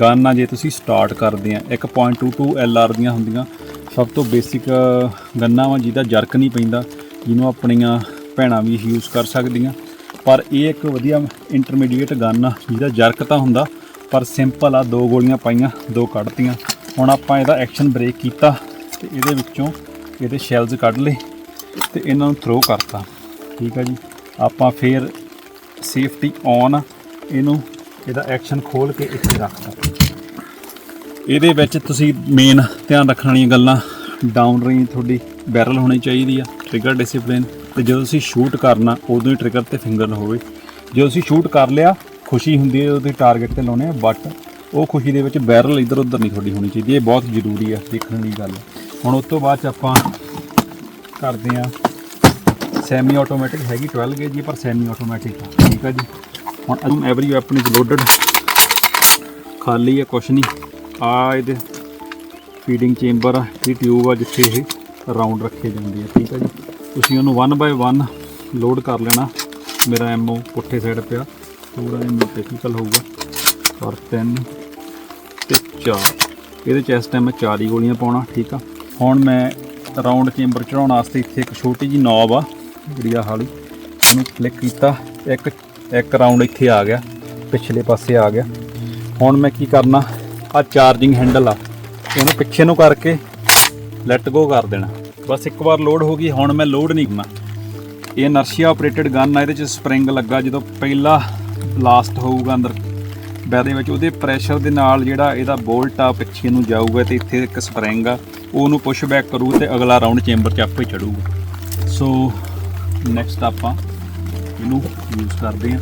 S1: ਗਨ ਆ ਜੇ ਤੁਸੀਂ ਸਟਾਰਟ ਕਰਦੇ ਆ 1.22 ਐਲਆਰ ਦੀਆਂ ਹੁੰਦੀਆਂ। ਸਭ ਤੋਂ ਬੇਸਿਕ ਗੰਨਾ ਵਾ ਜਿਹਦਾ ਜਰਕ ਨਹੀਂ ਪੈਂਦਾ। ਜਿਹਨੂੰ ਆਪਣੀਆਂ ਭੈਣਾਂ ਵੀ ਯੂਜ਼ ਕਰ ਸਕਦੀਆਂ। ਪਰ ਇਹ ਇੱਕ ਵਧੀਆ ਇੰਟਰਮੀਡੀਏਟ ਗਨ ਆ, ਜਿਹਦਾ ਜਰਕ ਤਾਂ ਹੁੰਦਾ, ਪਰ ਸਿੰਪਲ ਆ, ਦੋ ਗੋਲੀਆਂ ਪਾਈਆਂ, ਦੋ ਕੱਢਤੀਆਂ। ਹੁਣ ਆਪਾਂ ਇਹਦਾ ਐਕਸ਼ਨ ਬ੍ਰੇਕ ਕੀਤਾ ਤੇ ਇਹਦੇ ਵਿੱਚੋਂ ਇਹਦੇ ਸ਼ੈਲਸ ਕੱਢ ਲਏ ਤੇ ਇਹਨਾਂ ਨੂੰ ਥਰੋ ਕਰਤਾ। ਠੀਕ ਆ ਜੀ। ਆਪਾਂ ਫੇਰ ਸੇਫਟੀ ਔਨ ਇਹਨੂੰ ਇਹਦਾ ਐਕਸ਼ਨ ਖੋਲ ਕੇ ਇੱਥੇ ਰੱਖਤਾ। ਇਹਦੇ ਵਿੱਚ ਤੁਸੀਂ ਮੇਨ ਧਿਆਨ ਰੱਖਣ ਵਾਲੀਆਂ ਗੱਲਾਂ ਡਾਊਨ ਰੇਂਜ ਤੁਹਾਡੀ ਬੈਰਲ ਹੋਣੀ ਚਾਹੀਦੀ ਆ। ਟ੍ਰਿਗਰ ਡਿਸਪਲਿਨ ਤੇ ਜਦੋਂ ਤੁਸੀਂ ਸ਼ੂਟ ਕਰਨਾ, ਉਦੋਂ ਹੀ ਟ੍ਰਿਗਰ ਤੇ ਫਿੰਗਰ ਨਾ ਹੋਵੇ। ਜਦੋਂ ਤੁਸੀਂ ਸ਼ੂਟ ਕਰ ਲਿਆ, ਖੁਸ਼ੀ ਹੁੰਦੀ ਹੈ, ਉਹਦੇ ਟਾਰਗੇਟ ਤੇ ਲਾਉਣੇ ਆ ਬਟ ਉਹ ਖੁਸ਼ੀ ਦੇ ਵਿੱਚ ਬੈਰਲ ਇੱਧਰ ਉੱਧਰ ਨਹੀਂ ਤੁਹਾਡੀ ਹੋਣੀ ਚਾਹੀਦੀ, ਇਹ ਬਹੁਤ ਜ਼ਰੂਰੀ ਆ ਦੇਖਣ ਦੀ ਗੱਲ। ਹੁਣ ਉਸ ਤੋਂ ਬਾਅਦ ਚ ਆਪਾਂ ਕਰਦੇ ਆ ਸੈਮੀ ਆਟੋਮੈਟਿਕ ਹੈਗੀ 12 ਗੇਜ ਦੀ ਪਰ ਸੈਮੀ ਆਟੋਮੈਟਿਕ ਆ। ਠੀਕ ਆ ਜੀ? ਹੁਣ assume every weapon is loaded ਖਾਲੀ ਹੈ ਕੁਛ ਨਹੀਂ। ਆ ਇਹਦੇ ਫੀਡਿੰਗ ਚੇਂਬਰ ਆ, ਇਹ ਟਿਊਬ ਆ ਜਿੱਥੇ ਇਹ ਰਾਉਂਡ ਰੱਖੇ ਜਾਂਦੇ ਆ ਠੀਕ ਆ ਜੀ। ਤੁਸੀਂ ਉਹਨੂੰ 1 ਬਾਏ 1 ਲੋਡ ਕਰ ਲੈਣਾ। ਮੇਰਾ ਐਮਓ ਪੁੱਠੇ ਸਾਈਡ ਪਿਆ। ਥੋੜਾ ਜਿਹਾ ਟੈਕਨੀਕਲ ਹੋਊਗਾ। ਔਰ 3 ਤੇ 4 ਇਹਦੇ ਚ ਇਸ ਟਾਈਮ ਮੈਂ 4 ਹੀ ਗੋਲੀਆਂ ਪਾਉਣਾ, ਠੀਕ ਆ। ਹੁਣ ਮੈਂ ਰਾਉਂਡ ਚੈਂਬਰ ਚੜਾਉਣ ਵਾਸਤੇ ਇੱਥੇ ਇੱਕ ਛੋਟੀ ਜੀ ਨੌਬ ਆ, ਜਿਹੜੀ ਆ ਹਾਲੀ। ਇਹਨੂੰ ਕਲਿੱਕ ਕੀਤਾ। ਇੱਕ ਇੱਕ ਰਾਉਂਡ ਇੱਥੇ ਆ ਗਿਆ। ਪਿਛਲੇ ਪਾਸੇ ਆ ਗਿਆ। ਹੁਣ ਮੈਂ ਕੀ ਕਰਨਾ? ਆ ਚਾਰਜਿੰਗ ਹੈਂਡਲ ਆ। ਇਹਨੂੰ ਪਿੱਛੇ ਨੂੰ ਕਰਕੇ ਲੈਟ ਗੋ ਕਰ ਦੇਣਾ। ਬਸ ਇੱਕ ਵਾਰ ਲੋਡ ਹੋ ਗਈ, ਹੁਣ ਮੈਂ ਲੋਡ ਨਹੀਂ ਕਰਨਾ। ਇਹ ਇਨਰਸ਼ੀਆ ਆਪਰੇਟਡ ਗਨ ਆ, ਇਹਦੇ ਚ ਸਪਰਿੰਗ ਲੱਗਾ, ਜਦੋਂ ਪਹਿਲਾ ਬਲਾਸਟ ਹੋਊਗਾ ਅੰਦਰ। ਬੈ ਦੇ ਵਿੱਚ ਉਹਦੇ ਪ੍ਰੈਸ਼ਰ ਦੇ ਨਾਲ ਜਿਹੜਾ ਇਹਦਾ ਬੋਲਟ ਆ ਪਿੱਛੇ ਨੂੰ ਜਾਊਗਾ ਤੇ ਇੱਥੇ ਇੱਕ ਸਪਰਿੰਗ ਆ ਉਹ ਉਹਨੂੰ ਪੁਸ਼ ਬੈਕ ਕਰੂ ਤੇ ਅਗਲਾ ਰਾਉਂਡ ਚੈਂਬਰ 'ਚ ਆਪੇ ਚੜੂਗਾ। ਸੋ ਨੈਕਸਟ ਆਪਾਂ ਇਹਨੂੰ ਯੂਜ਼ ਕਰਦੇ ਹਾਂ।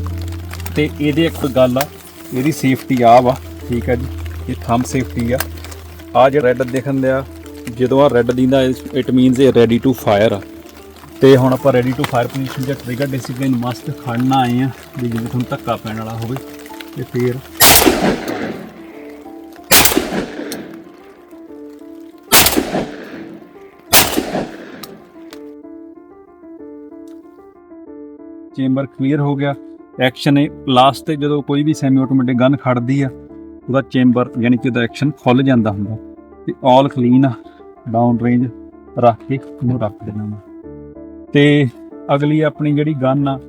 S1: ਤੇ ਇਹਦੇ ਇੱਕ ਗੱਲ ਆ, ਇਹਦੀ ਸੇਫਟੀ ਆ ਵਾ, ਠੀਕ ਹੈ ਜੀ, ਇਹ ਥੰਬ ਸੇਫਟੀ ਆ। ਆ ਜਿਹੜਾ ਰੈੱਡ ਦਿਖਣ ਦਿਆ ਜਦੋਂ ਆ ਰੈੱਡ ਦਿੰਦਾ ਇਟ ਮੀਨਸ ਇਹ ਰੈਡੀ ਟੂ ਫਾਇਰ ਆ। ਤੇ ਹੁਣ ਆਪਾਂ ਰੈਡੀ ਟੂ ਫਾਇਰ ਪੋਜੀਸ਼ਨ ਜਾਂ ਟ੍ਰਿਗਰ ਡਿਸਪਲਿਨ ਮਸਟ ਖੜਨਾ ਆਏ ਆ, ਵੀ ਜਿਵੇਂ ਤੁਹਾਨੂੰ ਧੱਕਾ ਪੈਣ ਵਾਲਾ ਹੋਵੇ, ਤੇ ਫੇਰ ਚੇਂਬਰ ਕਲੀਅਰ ਹੋ ਗਿਆ। ਐਕਸ਼ਨ ਹੈ ਲਾਸਟ ਤੇ ਜਦੋਂ ਕੋਈ ਵੀ ਸੈਮੀ ਆਟੋਮੈਟਿਕ ਗਨ ਖੜਦੀ ਆ, ਉਹਦਾ ਚੇਂਬਰ ਯਾਨੀ ਕਿ ਉਹਦਾ ਐਕਸ਼ਨ ਖੁੱਲ ਜਾਂਦਾ ਹੁੰਦਾ। ਤੇ ਆਲ ਕਲੀਨ ਆ। ਡਾਊਨ ਰੇਂਜ ਰੱਖ ਕੇ ਉਹਨੂੰ ਰੱਖ ਦੇਣਾ ਵਾ। ਤੇ ਅਗਲੀ ਆਪਣੀ ਜਿਹੜੀ ਗਨ ਆ,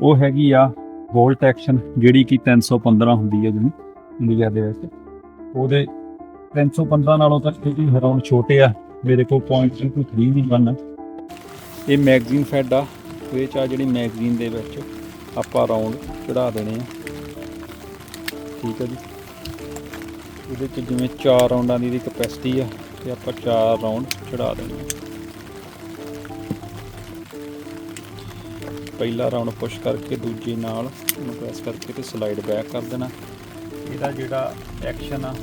S1: ਉਹ ਹੈਗੀ ਆ ਵੋਲਟ ਐਕਸ਼ਨ ਜਿਹੜੀ ਕਿ 315 ਹੁੰਦੀ ਹੈ ਜਿਵੇਂ ਇੰਡੀਆ ਦੇ ਵਿੱਚ। ਉਹਦੇ 315 ਨਾਲੋਂ ਤਾਂ ਜਿਹੜੀ ਅਰਾਊਂਡ ਛੋਟੇ ਆ। ਮੇਰੇ ਕੋਲ 0.23 ਦੀ ਗਨ ਆ। ਇਹ ਮੈਗਜ਼ੀਨ ਫੈਡ ਆ, ਇਹ ਚ ਆ ਜਿਹੜੀ ਮੈਗਜ਼ੀਨ ਦੇ ਵਿੱਚ ਆਪਾਂ ਰਾਉਂਡ ਚੜਾ ਦੇਣੇ ਆ। ਠੀਕ ਹੈ ਜੀ। ਇਹਦੇ ਚ ਜਿਵੇਂ 4 ਰਾਉਂਡਾਂ ਦੀ ਦੀ ਕਪੈਸਿਟੀ ਆ। ਤੇ ਆਪਾਂ ਚਾਰ ਰਾਉਂਡ ਚੜਾ ਦੇਣਾ ਪਹਿਲਾ ਰਾਉਂਡ ਪੁਸ਼ ਕਰਕੇ ਦੂਜੇ ਨਾਲ ਉਹਨੂੰ ਪ੍ਰੈਸ ਕਰਕੇ ਤੇ ਸਲਾਈਡ ਬੈਕ ਕਰ ਦੇਣਾ। ਇਹਦਾ ਜਿਹੜਾ ਐਕਸ਼ਨ ਆ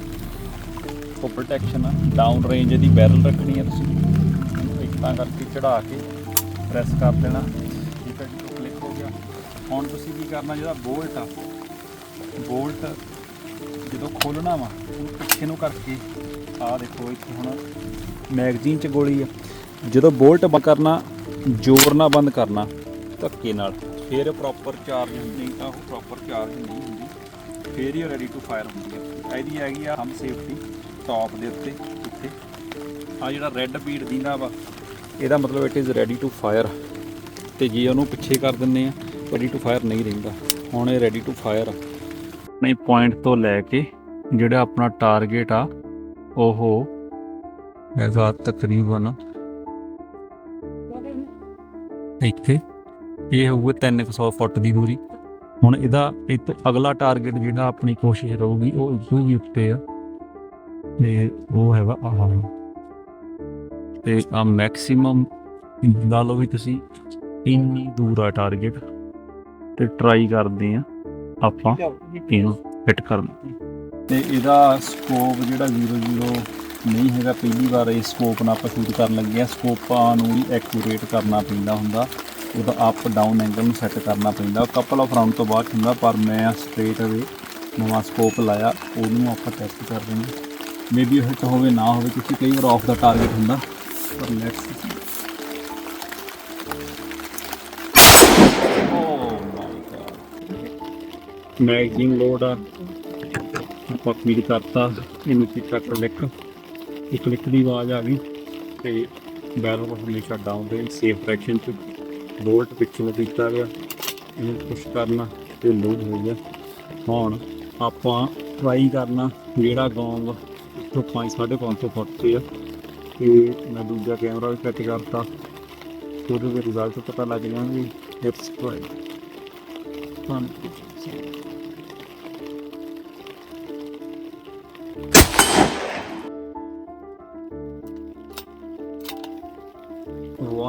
S1: ਉਹ ਪ੍ਰੋਟੈਕਸ਼ਨ ਆ ਡਾਊਨ ਰੇਂਜ ਇਹਦੀ ਬੈਰਲ ਰੱਖਣੀ ਆ ਤੁਸੀਂ। ਇਹਨੂੰ ਇਦਾਂ ਕਰਕੇ ਚੜਾ ਕੇ ਪ੍ਰੈਸ ਕਰ ਦੇਣਾ। ਠੀਕ ਹੈ ਜੀ ਕਲਿੱਕ ਹੋ ਗਿਆ। ਹੁਣ ਤੁਸੀਂ ਕੀ ਕਰਨਾ, ਜਿਹੜਾ ਬੋਲਟ ਆ ਬੋਲਟ ਜਦੋਂ ਖੋਲਣਾ ਵਾ, ਉਹਨੂੰ ਪਿੱਛੇ ਨੂੰ ਕਰਕੇ ਆਹ ਦੇਖੋ ਇੱਥੇ ਹੁਣ ਮੈਗਜ਼ੀਨ 'ਚ ਗੋਲੀ ਆ। ਜਦੋਂ ਬੋਲਟ ਬੰਦ ਕਰਨਾ, ਜ਼ੋਰ ਨਾਲ ਬੰਦ ਕਰਨਾ, ਧੱਕੇ ਨਾਲ, ਫਿਰ ਪ੍ਰੋਪਰ ਚਾਰਜ ਨਹੀਂ ਤਾਂ ਉਹ ਪ੍ਰੋਪਰ ਚਾਰਜ ਨਹੀਂ ਹੁੰਦੀ, ਫਿਰ ਹੀ ਰੈਡੀ ਟੂ ਫਾਇਰ ਹੁੰਦੀ ਹੈ ਇਹਦੀ ਹੈਗੀ ਆ ਹਮ ਸੇਫਟੀ ਟਾਪ ਦੇ ਉੱਤੇ, ਇੱਥੇ। ਆ ਜਿਹੜਾ ਰੈੱਡ ਬੀਡ ਦਿੰਦਾ ਵਾ ਇਹਦਾ ਮਤਲਬ it is ready to fire ਤੇ ਜੇ ਉਹਨੂੰ ਪਿੱਛੇ ਕਰ ਦਿੰਨੇ ਆ ਰੈਡੀ ਟੂ ਫਾਇਰ ਨਹੀਂ ਰਹਿੰਦਾ। ਹੁਣ ਇਹ ਰੈਡੀ ਟੂ ਫਾਇਰ ਆਪਣੇ ਪੁਆਇੰਟ ਤੋਂ ਲੈ ਕੇ ਜਿਹੜਾ ਆਪਣਾ ਟਾਰਗੇਟ ਆ ਉਹ ਹੈਗਾ ਤਕਰੀਬਨ ਇੱਥੇ। ਇਹ ਹੋਊਗਾ 300 ਫੁੱਟ ਦੀ ਦੂਰੀ। ਹੁਣ ਇਹਦਾ ਇਹ ਤੋਂ ਅਗਲਾ ਟਾਰਗੇਟ ਜਿਹੜਾ ਆਪਣੀ ਕੋਸ਼ਿਸ਼ ਰਹੂਗੀ ਉਹ ਇਸੂ ਵੀ ਉੱਤੇ ਆ। ਤੇ ਉਹ ਹੈਗਾ ਆਹ। ਤੇ ਆ ਮੈਕਸਿਮਮ ਲਾ ਲਓ ਵੀ ਤੁਸੀਂ ਇੰਨੀ ਦੂਰ ਆ ਟਾਰਗੇਟ ਤੇ ਟਰਾਈ ਕਰਦੇ ਆ ਆਪਾਂ ਇਹਨੂੰ ਫਿੱਟ ਕਰਨ। ਤੇ ਇਹਦਾ ਸਕੋਪ ਜਿਹੜਾ 00 ਨਹੀਂ ਹੈਗਾ, ਪਹਿਲੀ ਵਾਰ ਇਹ ਸਕੋਪ ਨਾਲ ਆਪਾਂ ਸ਼ੂਟ ਕਰਨ ਲੱਗੇ ਆ ਸਕੋਪਾਂ ਨੂੰ ਵੀ ਐਕੂਰੇਟ ਕਰਨਾ ਪੈਂਦਾ ਹੁੰਦਾ। ਉਹਦਾ ਅਪ ਡਾਊਨ ਐਂਗਲ ਨੂੰ ਸੈੱਟ ਕਰਨਾ ਪੈਂਦਾ। ਕਪਲ ਆਫ ਰਾਉਂਡ ਤੋਂ ਬਾਅਦ ਹੁੰਦਾ, ਪਰ ਮੈਂ ਸਟ੍ਰੇਟ ਅਵੇ ਨਵਾਂ ਸਕੋਪ ਲਾਇਆ। ਉਹਨੂੰ ਆਪਾਂ ਟੈਸਟ ਕਰ ਰਹੇ ਹਾਂ। ਮੇਬੀ ਹਿੱਟ ਹੋਵੇ, ਨਾ ਹੋਵੇ, ਕਿਉਂਕਿ ਕਈ ਵਾਰ ਆਫ ਦਾ ਟਾਰਗੇਟ ਹੁੰਦਾ। ਪਰ let's see oh my God magazine load ਆ ਆਪਾਂ ਕਲੀਅਰ ਕਰਤਾ, ਇਹਨੂੰ ਚਿੱਟਾ ਕਲਿੱਕ ਇੱਕ। ਕਲਿੱਕ ਦੀ ਆਵਾਜ਼ ਆ ਗਈ
S3: ਤੇ ਬੈਰਲ ਨੂੰ ਹਮੇਸ਼ਾ ਡਾਊਨ ਦੇ ਸੇਫ ਡਾਇਰੈਕਸ਼ਨ ਚ ਬੋਲਟ ਪਿੱਛੇ ਨੂੰ ਕੀਤਾ ਗਿਆ। ਇਹਨੂੰ ਪੁਸ਼ ਕਰਨਾ ਤੇ ਲੋਡ ਹੋ ਗਿਆ। ਹੁਣ ਆਪਾਂ ਟਰਾਈ ਕਰਨਾ ਜਿਹੜਾ ਗੋਂਗ ਤੋਂ 5 550 ਫੁੱਟ ਤੇ ਆ। ਤੇ ਮੈਂ ਦੂਜਾ ਕੈਮਰਾ ਵੀ ਫਿੱਟ ਕਰਤਾ। ਉਹਦੇ ਰਿਜ਼ਲਟ ਪਤਾ ਲੱਗ ਜਾਣਗੇ। ਇਟਸ ਟਰਾਈ ਤੁਹਾਨੂੰ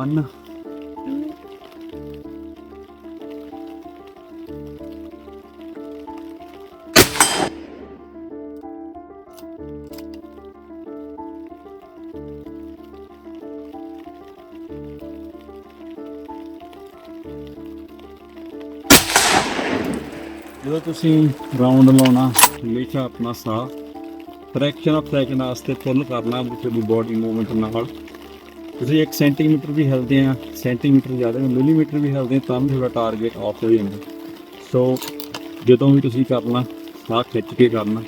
S3: one. ਜਦੋਂ ਤੁਸੀਂ ਰਾਉਂਡ ਲਾਉਣਾ, ਹਮੇਸ਼ਾ ਆਪਣਾ ਸਾਹ ਫ੍ਰੈਕਸ਼ਨ ਆਫ ਸੈਕਿੰਡ ਵਾਸਤੇ ਫੁੱਲ ਕਰਨਾ ਤੁਹਾਡੀ ਬੋਡੀ ਮੂਵਮੈਂਟ ਨਾਲ। ਤੁਸੀਂ 1 ਸੈਂਟੀਮੀਟਰ ਵੀ ਹਿਲਦੇ ਆ ਸੈਂਟੀਮੀਟਰ ਜ਼ਿਆਦਾ ਮਿਲੀਮੀਟਰ ਵੀ ਹਿਲਦੇ ਆ, ਤਾਂ ਵੀ ਤੁਹਾਡਾ ਟਾਰਗੇਟ ਆਫ ਹੋ ਜਾਂਦਾ। ਸੋ ਜਦੋਂ ਵੀ ਤੁਸੀਂ ਕਰਨਾ ਸਾਹ ਖਿੱਚ ਕੇ ਕਰਨਾ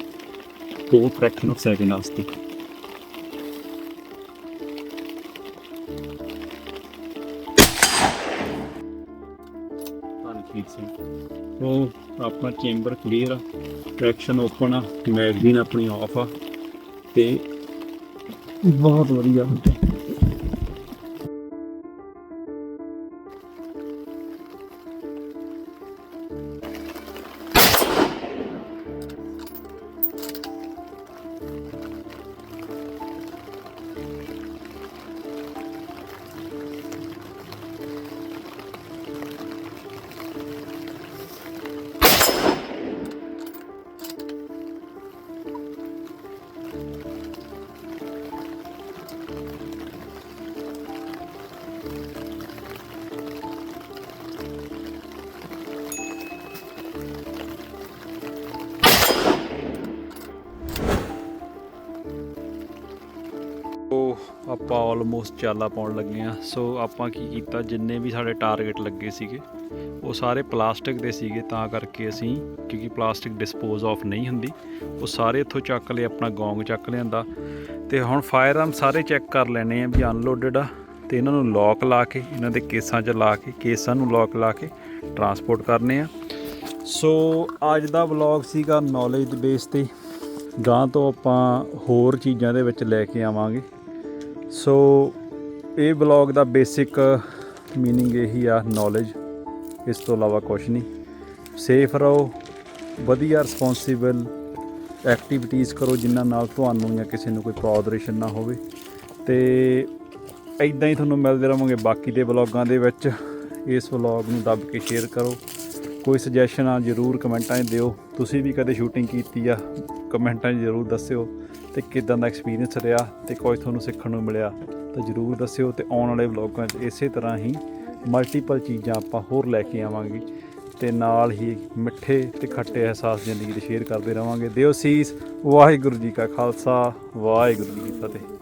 S3: ਉਹ ਫ੍ਰੈਕਸ਼ਨ ਆਫ ਸੈਕਿੰਡ ਵਾਸਤੇ। ਹਾਂਜੀ ਠੀਕ ਸੀ ਸੋ ਆਪਣਾ ਚੈਂਬਰ ਕਲੀਅਰ ਆ ਫ੍ਰੈਕਸ਼ਨ ਓਪਨ ਆ ਮੈਗਜ਼ੀਨ ਆਪਣੀ ਆਫ ਆ ਤੇ ਬਹੁਤ ਵਧੀਆ
S1: ਸੋ ਆਪਾਂ ਆਲਮੋਸਟ ਚਾਲਾ ਪਾਉਣ ਲੱਗੇ ਆ ਸੋ ਆਪਾਂ ਕੀ ਕੀਤਾ, ਜਿੰਨੇ ਵੀ ਸਾਡੇ ਟਾਰਗੇਟ ਲੱਗੇ ਸੀਗੇ, ਉਹ ਸਾਰੇ ਪਲਾਸਟਿਕ ਦੇ ਸੀਗੇ, ਤਾਂ ਕਰਕੇ ਅਸੀਂ, ਕਿਉਂਕਿ ਪਲਾਸਟਿਕ ਡਿਸਪੋਜ਼ ਆਫ ਨਹੀਂ ਹੁੰਦੀ, ਉਹ ਸਾਰੇ ਇੱਥੋਂ ਚੱਕ ਲਏ, ਆਪਣਾ ਗੋਂਗ ਚੱਕ ਲਿਆਂਦਾ। ਤੇ ਹੁਣ ਫਾਇਰ ਆਰਮ ਸਾਰੇ ਚੈੱਕ ਕਰ ਲੈਣੇ ਆ ਵੀ ਅਨਲੋਡਡ ਆ, ਤੇ ਇਹਨਾਂ ਨੂੰ ਲੌਕ ਲਾ ਕੇ, ਇਹਨਾਂ ਦੇ ਕੇਸਾਂ 'ਚ ਲਾ ਕੇ, ਕੇਸਾਂ ਨੂੰ ਲੌਕ ਲਾ ਕੇ ਟਰਾਂਸਪੋਰਟ ਕਰਨੇ ਆ। ਸੋ ਅੱਜ ਦਾ ਵਲੌਗ ਸੀਗਾ ਨੌਲੇਜ ਦੇ ਬੇਸ ਤੇ ਗਾਂ ਤੋਂ ਆਪਾਂ ਹੋਰ ਚੀਜ਼ਾਂ ਦੇ ਵਿੱਚ ਲੈ ਕੇ ਆਵਾਂਗੇ। ਸੋ ਇਹ ਬਲੌਗ ਦਾ ਬੇਸਿਕ ਮੀਨਿੰਗ ਇਹੀ ਆ ਨੌਲੇਜ ਇਸ ਤੋਂ ਇਲਾਵਾ ਕੁਝ ਨਹੀਂ। ਸੇਫ ਰਹੋ, ਵਧੀਆ ਰਿਸਪੌਂਸਿਬਲ ਐਕਟੀਵਿਟੀਜ਼ ਕਰੋ, ਜਿਨ੍ਹਾਂ ਨਾਲ ਤੁਹਾਨੂੰ ਜਾਂ ਕਿਸੇ ਨੂੰ ਕੋਈ ਪ੍ਰੋਦਰੇਸ਼ਨ ਨਾ ਹੋਵੇ। ਤੇ ਇਦਾਂ ਹੀ ਤੁਹਾਨੂੰ ਮਿਲਦੇ ਰਹਾਂਗੇ ਬਾਕੀ ਦੇ ਬਲੌਗਾਂ ਦੇ ਵਿੱਚ। ਇਸ ਵਲੌਗ ਨੂੰ ਦੱਬ ਕੇ ਸ਼ੇਅਰ ਕਰੋ। ਕੋਈ ਸੁਜੈਸ਼ਨ ਆ, ਜਰੂਰ ਕਮੈਂਟਾਂ 'ਚ ਦਿਓ। ਤੁਸੀਂ ਵੀ ਕਦੇ ਸ਼ੂਟਿੰਗ ਕੀਤੀ ਆ, ਕਮੈਂਟਾਂ 'ਚ ਜਰੂਰ ਦੱਸਿਓ। ਤੇ ਕਿਦਾਂ ਦਾ ਐਕਸਪੀਰੀਅੰਸ ਰਿਹਾ ਤੇ ਕੁਝ ਤੁਹਾਨੂੰ ਸਿੱਖਣ ਨੂੰ ਮਿਲਿਆ, ਤਾਂ ਜਰੂਰ ਦੱਸਿਓ ਤੇ ਆਉਣ ਵਾਲੇ ਵਲੌਗਾਂ 'ਚ ਇਸੇ ਤਰ੍ਹਾਂ ਹੀ ਮਲਟੀਪਲ ਚੀਜ਼ਾਂ ਆਪਾਂ ਹੋਰ ਲੈ ਕੇ ਆਵਾਂਗੇ ਤੇ ਨਾਲ ਹੀ ਮਿੱਠੇ ਤੇ ਖੱਟੇ ਅਹਿਸਾਸ ਜ਼ਿੰਦਗੀ ਦੇ ਸ਼ੇਅਰ ਕਰਦੇ ਰਵਾਂਗੇ। ਦਿਓ ਸੀਸ, ਵਾਹਿਗੁਰੂ ਜੀ ਕਾ ਖਾਲਸਾ, ਵਾਹਿਗੁਰੂ ਜੀ ਕੀ ਫਤਿਹ।